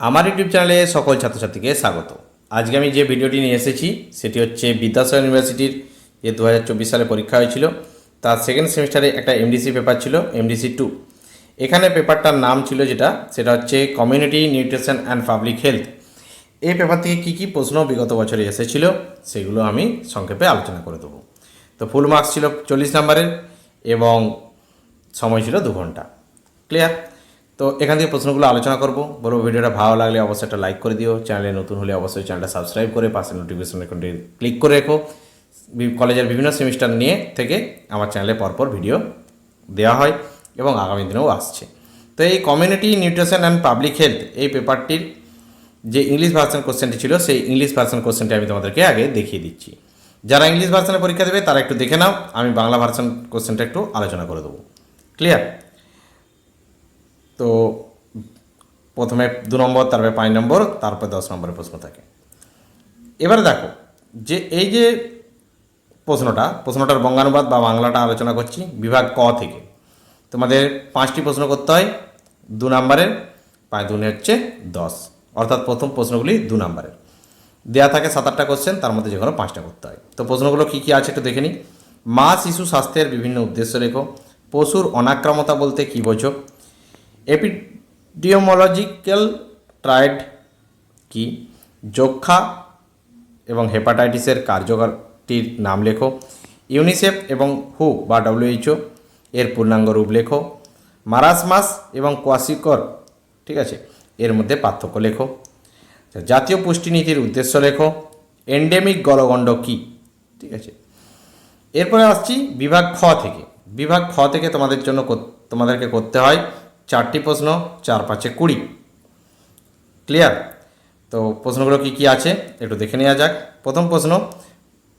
আমার ইউটিউব চ্যানেলে সকল ছাত্রছাত্রীকে স্বাগত। আজকে আমি যে ভিডিওটি নিয়ে এসেছি, সেটি হচ্ছে বিদ্যাসাগর ইউনিভার্সিটির যে দু হাজার চব্বিশ সালে পরীক্ষা হয়েছিল, তার সেকেন্ড সেমিস্টারে একটা এমডিসি পেপার ছিল এমডিসি টু এখানে পেপারটার নাম ছিল যেটা, সেটা হচ্ছে community nutrition and public health এই পেপার থেকে কী কী প্রশ্ন বিগত বছরে এসেছিল, সেগুলো আমি সংক্ষেপে আলোচনা করে দেবো। তো ফুল মার্কস ছিল চল্লিশ নাম্বারের এবং সময় ছিল দু ঘণ্টা। ক্লিয়ার তো এখান থেকে প্রশ্নগুলো আলোচনা করব। বলব ভিডিওটা ভালো লাগলে অবশ্যই একটা লাইক করে দিও। চ্যানেলে নতুন হলে অবশ্যই চ্যানেলটা সাবস্ক্রাইব করে পাশে নোটিফিকেশন আইকনটি ক্লিক করে রেখো। কলেজের বিভিন্ন সেমিস্টার নিয়ে থেকে আমার চ্যানেলে পরপর ভিডিও দেওয়া হয় এবং আগামী দিনেও আসছে। তো এই community nutrition and public health এই পেপারটির যে ইংলিশ ভার্সন কোশ্চেনটি ছিল, সেই ইংলিশ ভার্সন কোশ্চেনটি আমি তোমাদেরকে আগে দেখিয়ে দিচ্ছি। যারা ইংলিশ ভার্সনে পরীক্ষা দেবে, তারা একটু দেখে নাও। আমি বাংলা ভার্সন কোশ্চেনটা একটু আলোচনা করে দেবো। ক্লিয়ার তো প্রথমে দু নম্বর, তারপরে পাঁচ নম্বর, তারপর দশ নম্বরের প্রশ্ন থাকে। এবারে দেখো, যে এই যে প্রশ্নটা, প্রশ্নটার বঙ্গানুবাদ বা বাংলাটা আলোচনা করছি বিভাগ ক থেকে। তোমাদের পাঁচটি প্রশ্ন করতে হয়, দু নম্বরের, পাঁচ দুনে হচ্ছে দশ। অর্থাৎ প্রথম প্রশ্নগুলি দু নম্বরের। দেয়া থাকে সাত আটটা কোশ্চেন তার মধ্যে যে কোনো পাঁচটা করতে হয়। তো প্রশ্নগুলো কী কী আছে একটু দেখে নিই। মা শিশু স্বাস্থ্যের বিভিন্ন উদ্দেশ্য রেখো। পশুর অনাক্রামতা বলতে কী বোঝো? এপিডিওমোলজিক্যাল ট্রায়েড কি? যক্ষা এবং হেপাটাইটিসের কার্যকরটির নাম লেখো। ইউনিসেফ এবং হু বা ডব্লিউএইচও এর পূর্ণাঙ্গ রূপ লেখো। মারাসমাস এবং কোয়াসিকর, ঠিক আছে, এর মধ্যে পার্থক্য লেখো। জাতীয় পুষ্টিনীতির উদ্দেশ্য লেখো। এন্ডেমিক গলগণ্ড কী? ঠিক আছে। এরপরে আসছি বিভাগ খ থেকে। বিভাগ খ থেকে তোমাদের জন্য তোমাদেরকে করতে হয় চারটি প্রশ্ন, চার পাঁচে কুড়ি। ক্লিয়ার তো প্রশ্নগুলো কি কি আছে, একটু দেখে নেওয়া যাক। প্রথম প্রশ্ন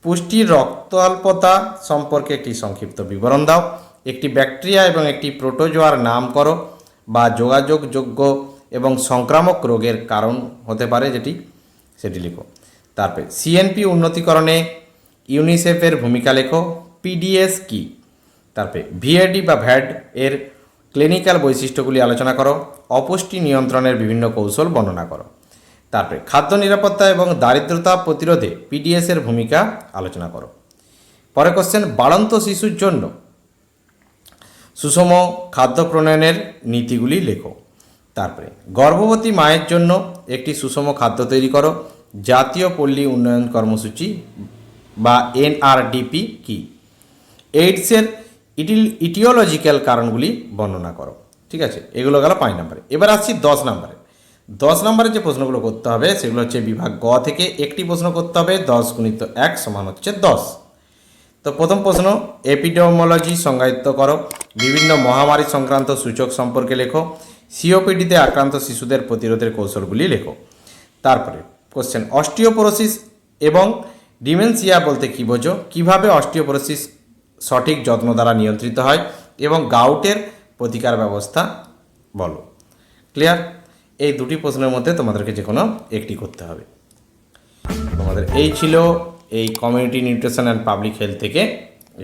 পুষ্টির রক্ত অল্পতা সম্পর্কে একটি সংক্ষিপ্ত বিবরণ দাও। একটি ব্যাকটেরিয়া এবং একটি প্রোটোজোয়ার নাম করো, বা যোগাযোগযোগ্য এবং সংক্রামক রোগের কারণ হতে পারে যেটি, সেটি লিখো। তারপরে সিএনপি উন্নতিকরণে ইউনিসেফের ভূমিকা লেখো। পিডিএস কি? তারপরে ভিএডি বা ভ্যাড এর ক্লিনিক্যাল বৈশিষ্ট্যগুলি আলোচনা করো, অপুষ্টি নিয়ন্ত্রণের বিভিন্ন কৌশল বর্ণনা করো। তারপরে, খাদ্য নিরাপত্তা এবং দারিদ্রতা প্রতিরোধে পিডিএস এর ভূমিকা আলোচনা করো। পরে কোশ্চেন বাড়ন্ত শিশুর জন্য সুষম খাদ্য প্রণয়নের নীতিগুলি লেখো। তারপরে, গর্ভবতী মায়ের জন্য একটি সুষম খাদ্য তৈরি করো, জাতীয় পল্লী উন্নয়ন কর্মসূচি বা এনআরডিপি কি? এইডসের ইটিল, ইটিওলজিক্যাল কারণগুলি বর্ণনা করো। ঠিক আছে? এগুলো গেল পাঁচ নম্বরে। এবার আসছি দশ নম্বরে। দশ নম্বরে যে প্রশ্নগুলো করতে হবে, সেগুলো হচ্ছে বিভাগ গ থেকে একটি প্রশ্ন করতে হবে, দশ গুণিত এক সমান হচ্ছে দশ। তো প্রথম প্রশ্ন, এপিডেমোলজি সংজ্ঞায়িত করো। বিভিন্ন মহামারী সংক্রান্ত সূচক সম্পর্কে লেখো। সিওপিডিতে আক্রান্ত শিশুদের প্রতিরোধের কৌশলগুলি লেখো। তারপরে কোশ্চেন অস্টিওপোরোসিস এবং ডিমেনসিয়া বলতে কী বোঝো? কীভাবে অস্টিওপোরোসিস সঠিক যত্ন দ্বারা নিয়ন্ত্রিত হয় এবং গাউটের প্রতিকার ব্যবস্থা বলো। ক্লিয়ার এই দুটি প্রশ্নের মধ্যে তোমাদেরকে যে কোনো একটি করতে হবে। তোমাদের এই ছিল এই community nutrition and public health থেকে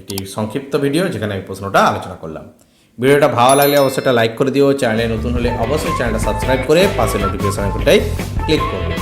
একটি সংক্ষিপ্ত ভিডিও যেখানে আমি প্রশ্নটা আলোচনা করলাম। ভিডিওটা ভালো লাগলে অবশ্যই একটা লাইক করে দিও। চ্যানেলে নতুন হলে অবশ্যই চ্যানেলটা সাবস্ক্রাইব করে পাশে নোটিফিকেশন আইকনটাই ক্লিক করবে।